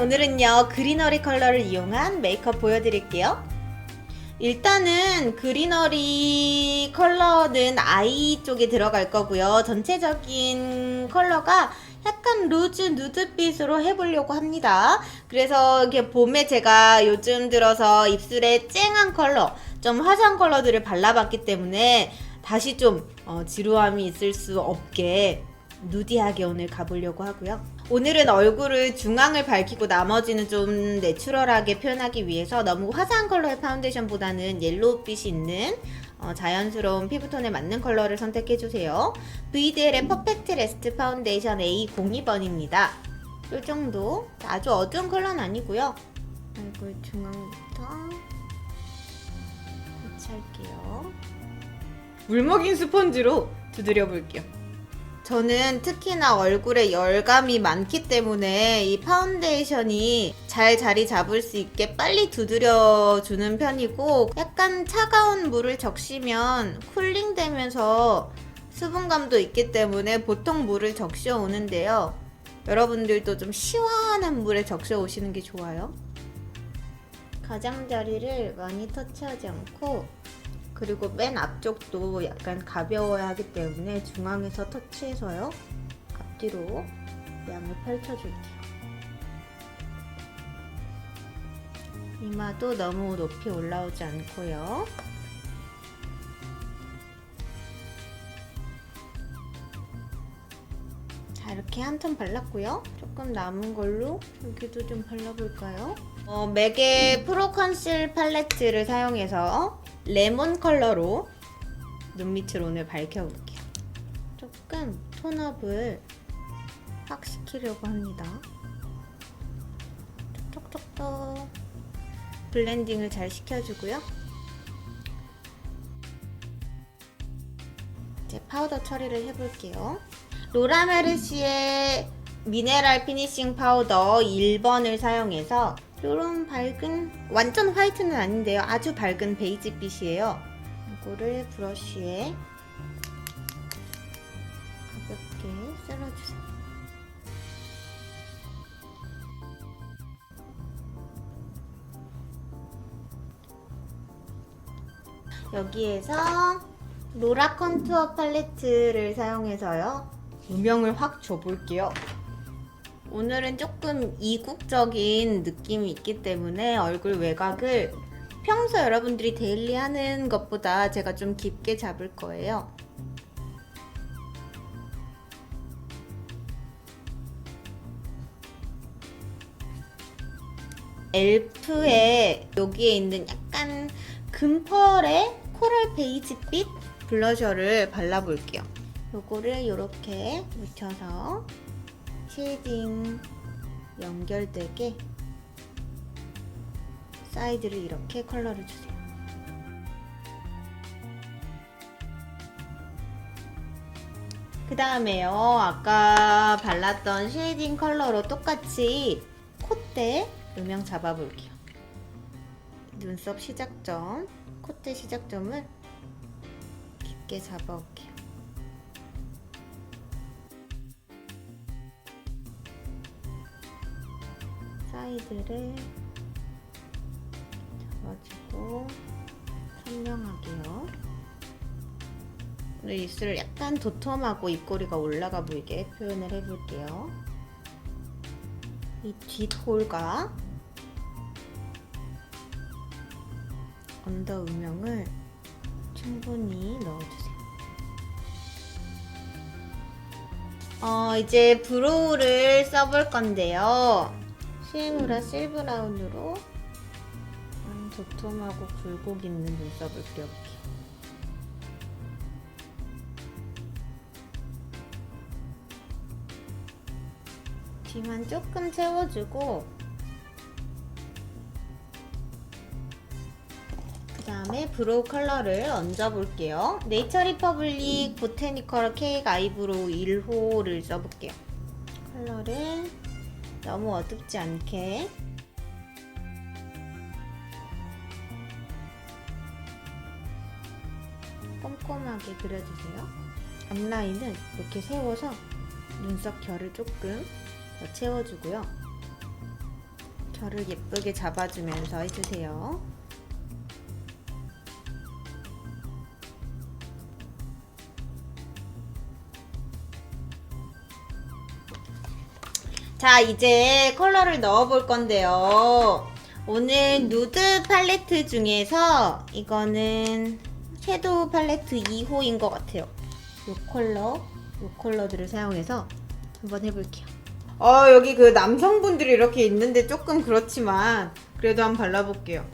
오늘은요 그리너리 컬러를 이용한 메이크업 보여드릴게요. 일단은 그리너리 컬러는 아이 쪽에 들어갈 거고요. 전체적인 컬러가 약간 루즈 누드빛으로 해보려고 합니다. 그래서 이렇게 봄에 제가 요즘 들어서 입술에 쨍한 컬러, 좀 화사한 컬러들을 발라봤기 때문에 다시 좀 어, 지루함이 있을 수 없게 누디하게 오늘 가보려고 하고요. 오늘은 얼굴을 중앙을 밝히고 나머지는 좀 내추럴하게 표현하기 위해서 너무 화사한 컬러의 파운데이션보다는 옐로우빛이 있는 어, 자연스러운 피부톤에 맞는 컬러를 선택해주세요. VDL의 퍼펙트 레스트 파운데이션 A02번입니다. 이 정도. 아주 어두운 컬러는 아니고요. 얼굴 중앙부터 고치할게요. 물 먹인 스펀지로 두드려 볼게요. 저는 특히나 얼굴에 열감이 많기 때문에 이 파운데이션이 잘 자리 잡을 수 있게 빨리 두드려 주는 편이고 약간 차가운 물을 적시면 쿨링되면서 수분감도 있기 때문에 보통 물을 적셔 오는데요. 여러분들도 좀 시원한 물에 적셔 오시는 게 좋아요. 가장자리를 많이 터치하지 않고 그리고 맨 앞쪽도 약간 가벼워야 하기 때문에 중앙에서 터치해서요. 앞뒤로 양을 펼쳐줄게요. 이마도 너무 높이 올라오지 않고요. 자 이렇게 한톤 발랐고요. 조금 남은 걸로 여기도 좀 발라볼까요? 어, 맥의 프로 컨실 팔레트를 사용해서 레몬 컬러로 눈 밑을 오늘 밝혀볼게요. 조금 톤업을 확 시키려고 합니다. 톡톡톡톡 블렌딩을 잘 시켜주고요. 이제 파우더 처리를 해볼게요. 로라 메르시의 미네랄 피니싱 파우더 1번을 사용해서 이런 밝은 완전 화이트는 아닌데요. 아주 밝은 베이지빛이에요. 이거를 브러쉬에 가볍게 쓸어주세요. 여기에서 로라 컨투어 팔레트를 사용해서요. 음영을 확 줘볼게요. 오늘은 조금 이국적인 느낌이 있기 때문에 얼굴 외곽을 평소 여러분들이 데일리 하는 것보다 제가 좀 깊게 잡을 거예요. 엘프의 여기에 있는 약간 금펄의 코랄 베이지빛 블러셔를 발라볼게요. 요거를 이렇게 묻혀서 쉐이딩 연결되게 사이드를 이렇게 컬러를 주세요. 그 다음에요. 아까 발랐던 쉐이딩 컬러로 똑같이 콧대 음영 잡아볼게요. 눈썹 시작점, 콧대 시작점을 깊게 잡아올게요. 사이드를 잡아주고 선명하게요. 오늘 입술을 약간 도톰하고 입꼬리가 올라가 보이게 표현을 해볼게요. 이 뒷홀과 언더 음영을 충분히 넣어주세요. 어, 이제 브로우를 써볼 건데요. 시에무라 실브라운으로 음, 도톰하고 굴곡 있는 눈썹을 그려볼게요. 뒤만 조금 채워주고 그 다음에 브로우 컬러를 얹어볼게요. 네이처 리퍼블릭 보테니컬 케이크 아이브로우 1호를 써볼게요. 컬러를 너무 어둡지 않게 꼼꼼하게 그려주세요. 앞라인은 이렇게 세워서 눈썹 결을 조금 더 채워주고요. 결을 예쁘게 잡아주면서 해주세요. 자, 이제 컬러를 넣어 볼 건데요. 오늘 누드 팔레트 중에서 이거는 섀도우 팔레트 2호인 것 같아요. 이 컬러, 이 컬러들을 사용해서 한번 해볼게요. 어, 여기 그 남성분들이 이렇게 있는데 조금 그렇지만 그래도 한번 발라볼게요.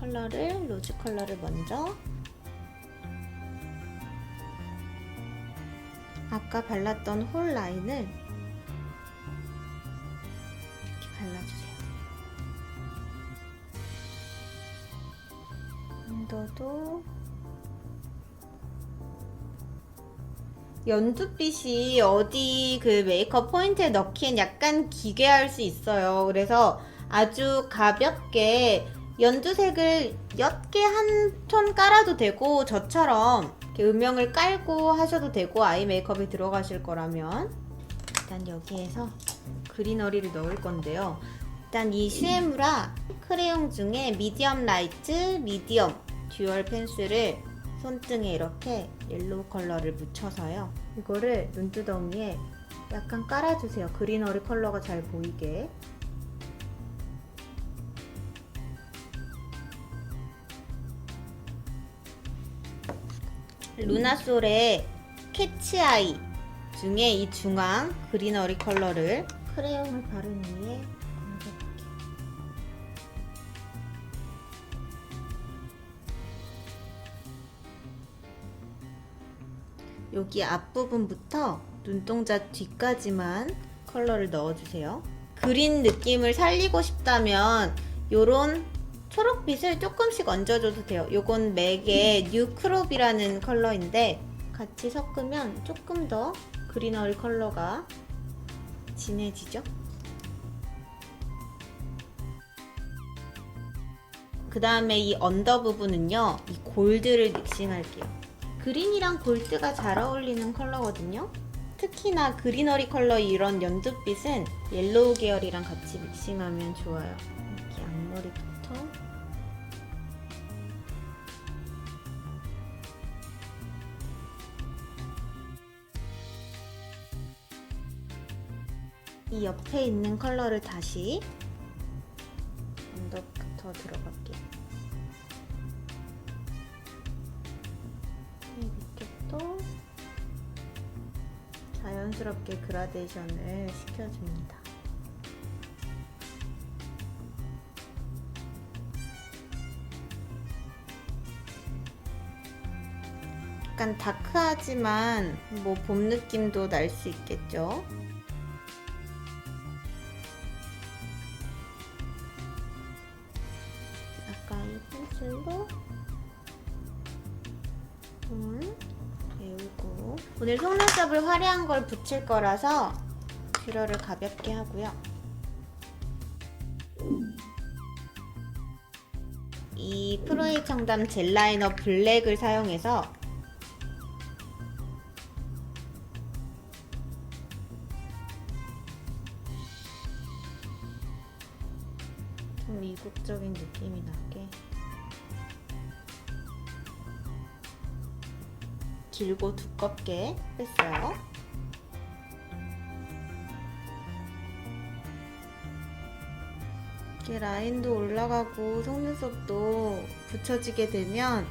컬러를, 로즈 컬러를 먼저 아까 발랐던 홀 라인을 언더도 연두빛이 어디 그 메이크업 포인트에 넣기엔 약간 기괴할 수 있어요. 그래서 아주 가볍게 연두색을 옅게 한 톤 깔아도 되고 저처럼 음영을 깔고 하셔도 되고 아이 메이크업에 들어가실 거라면 일단 여기에서 그리너리를 넣을 건데요. 일단 이 슈에무라 크레용 중에 미디엄 라이트, 미디엄 듀얼 펜슬을 손등에 이렇게 옐로우 컬러를 묻혀서요. 이거를 눈두덩이에 약간 깔아주세요. 그리너리 컬러가 잘 보이게. 루나솔의 캐치아이 중에 이 중앙 그리너리 컬러를 크레용을 바른 위에 여기 앞부분부터 눈동자 뒤까지만 컬러를 넣어주세요. 그린 느낌을 살리고 싶다면 요런 초록빛을 조금씩 얹어줘도 돼요. 요건 맥의 뉴크롭이라는 컬러인데 같이 섞으면 조금 더 그리너리 컬러가 진해지죠. 그 다음에 이 언더 부분은요, 이 골드를 믹싱할게요. 그린이랑 골드가 잘 어울리는 컬러거든요. 특히나 그리너리 컬러 이런 연두빛은 옐로우 계열이랑 같이 믹싱하면 좋아요. 이렇게 앞머리부터 이 옆에 있는 컬러를 다시 그라데이션을 시켜줍니다. 약간 다크하지만 뭐 봄 느낌도 날 수 있겠죠. 걸 붙일 거라서 뷰러를 가볍게 하고요. 이 프로에이 청담 젤 라이너 블랙을 사용해서 좀 이국적인 느낌이 나게 길고 두껍게 뺐어요. 이렇게 라인도 올라가고 속눈썹도 붙여지게 되면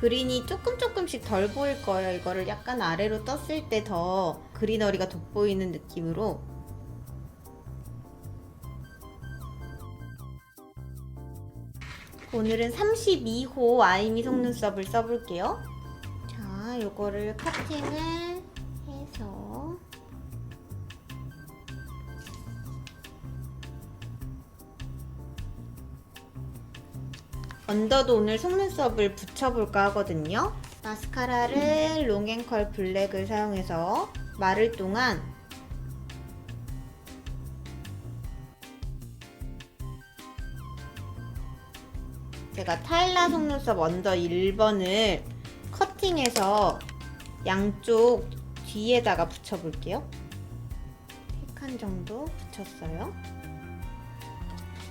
그린이 조금 조금씩 덜 보일 거예요. 이거를 약간 아래로 떴을 때 더 그리너리가 돋보이는 느낌으로 오늘은 32호 아이미 속눈썹을 써볼게요. 자, 요거를 커팅을 언더도 오늘 속눈썹을 붙여볼까 하거든요. 마스카라를 롱앤컬 블랙을 사용해서 마를 동안 제가 타일라 속눈썹 언더 1번을 커팅해서 양쪽 뒤에다가 붙여볼게요. 한 정도 붙였어요.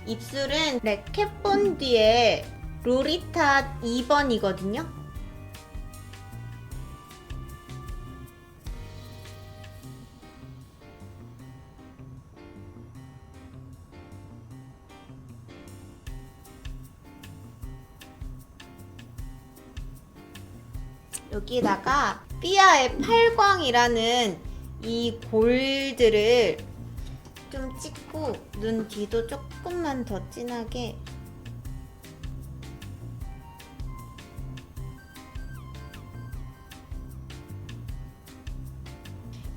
입술은 레켓 본디의 로리타 2번이거든요. 여기다가 삐아의 팔광이라는 이 골드를 좀 찍고 눈 뒤도 조금만 더 진하게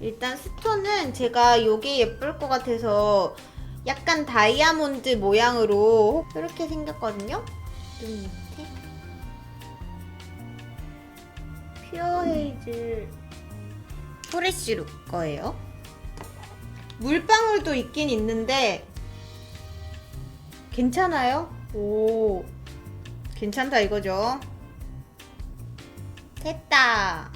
일단 스톤은 제가 요게 예쁠 것 같아서 약간 다이아몬드 모양으로 이렇게 생겼거든요. 눈 밑에. 퓨어 헤이즐 프레쉬 룩 거예요. 물방울도 있긴 있는데 괜찮아요? 오 괜찮다 이거죠. 됐다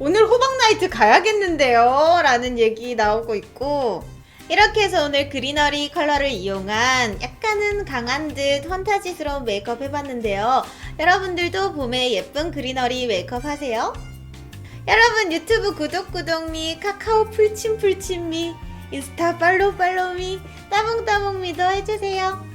오늘 호박 나이트 가야겠는데요 라는 얘기 나오고 있고 이렇게 해서 오늘 그리너리 컬러를 이용한 약간은 강한 듯 판타지스러운 메이크업 해봤는데요. 여러분들도 봄에 예쁜 그리너리 메이크업 하세요. 여러분 유튜브 구독 구독미 카카오 풀침풀침미 인스타 팔로우 팔로우미 따봉따봉미도 해주세요